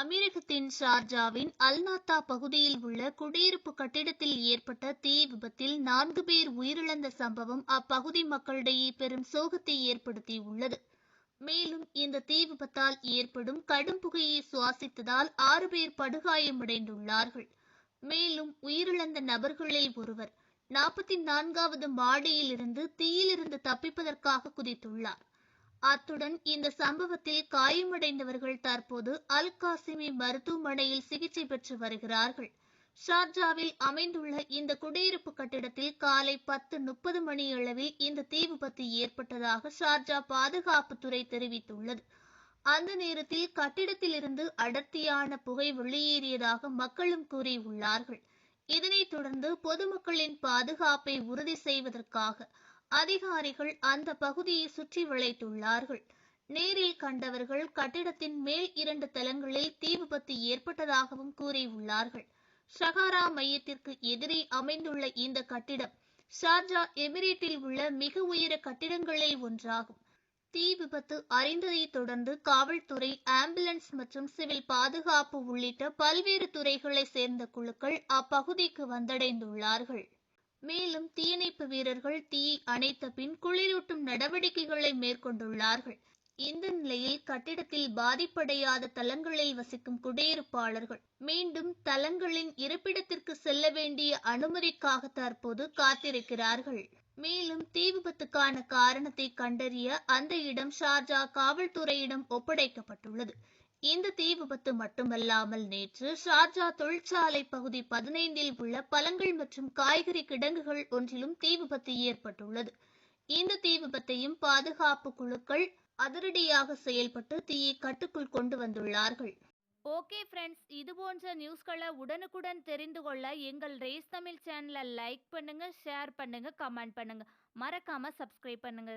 அமீரகத்தின் ஷார்ஜாவின் அல்நாத்தா பகுதியில் உள்ள குடியிருப்பு கட்டிடத்தில் ஏற்பட்ட தீ விபத்தில் நான்கு பேர் உயிரிழந்த சம்பவம் அப்பகுதி மக்களிடையே பெரும் சோகத்தை ஏற்படுத்தியுள்ளது. மேலும் இந்த தீ விபத்தால் ஏற்படும் கடும் புகையை சுவாசித்ததால் ஆறு பேர் படுகாயமடைந்துள்ளார்கள். மேலும் உயிரிழந்த நபர்களில் ஒருவர் நாற்பத்தி நான்காவது மாடியிலிருந்து தீயிலிருந்து தப்பிப்பதற்காக குதித்துள்ளார். அத்துடன் இந்த சம்பவத்தில் காயமடைந்தவர்கள் தற்போது அல் காசிமி மருத்துவமனையில் சிகிச்சை பெற்று வருகிறார்கள். ஷார்ஜாவில் அமைந்துள்ள இந்த குடியிருப்பு கட்டிடத்தில் காலை பத்து முப்பது மணியளவில் இந்த தீ விபத்து ஏற்பட்டதாக ஷார்ஜா பாதுகாப்புத்துறை தெரிவித்துள்ளது. அந்த நேரத்தில் கட்டிடத்திலிருந்து அடர்த்தியான புகை வெளியேறியதாக மக்களும் கூறியுள்ளார்கள். இதனைத் தொடர்ந்து பொதுமக்களின் பாதுகாப்பை உறுதி செய்வதற்காக அதிகாரிகள் அந்த பகுதியை சுற்றி வளைத்துள்ளார்கள் நேரில் கண்டவர்கள் கட்டிடத்தின் மேல் இரண்டு தளங்களில் தீ விபத்து ஏற்பட்டதாகவும் கூறியுள்ளார்கள். ஷஹாரா மையத்திற்கு எதிரே அமைந்துள்ள இந்த கட்டிடம் ஷார்ஜா எமிரேட்டில் உள்ள மிக உயர கட்டிடங்களில் ஒன்றாகும். தீ விபத்து அறிந்ததைத் தொடர்ந்து காவல்துறை ஆம்புலன்ஸ் மற்றும் சிவில் பாதுகாப்பு உள்ளிட்ட பல்வேறு துறைகளைச் சேர்ந்த குழுக்கள் அப்பகுதிக்கு வந்தடைந்துள்ளார்கள். மேலும் தீயணைப்பு வீரர்கள் தீயை அணைத்த பின் குளிரூட்டும் நடவடிக்கைகளை மேற்கொண்டுள்ளார்கள். இந்த நிலையில் கட்டிடத்தில் பாதிப்படையாத தளங்களில் வசிக்கும் குடியிருப்பாளர்கள் மீண்டும் தளங்களின் இருப்பிடத்திற்கு செல்ல வேண்டிய அனுமதிக்காக தற்போது காத்திருக்கிறார்கள். மேலும் தீ விபத்துக்கான காரணத்தை கண்டறிய அந்த இடம் ஷார்ஜா காவல்துறையிடம் ஒப்படைக்கப்பட்டுள்ளது. இந்த தீ விபத்து மட்டுமல்லாமல் நேற்று ஷார்ஜா தொழிற்சாலை பகுதி பதினைந்தில் உள்ள பழங்கள் மற்றும் காய்கறி கிடங்குகள் ஒன்றிலும் தீ விபத்து ஏற்பட்டுள்ளது. இந்த தீ விபத்தையும் பாதுகாப்பு குழுக்கள் அதிரடியாக செயல்பட்டு தீயை கட்டுக்குள் கொண்டு வந்துள்ளார்கள். ஓகே ஃப்ரெண்ட்ஸ் இது போன்ற நியூஸ்களை உடனுக்குடன் தெரிந்து கொள்ள எங்கள் ரேஸ் தமிழ் சேனலை லைக் பண்ணுங்க ஷேர் பண்ணுங்க கமெண்ட் பண்ணுங்க. மறக்காம சப்ஸ்கிரைப் பண்ணுங்க.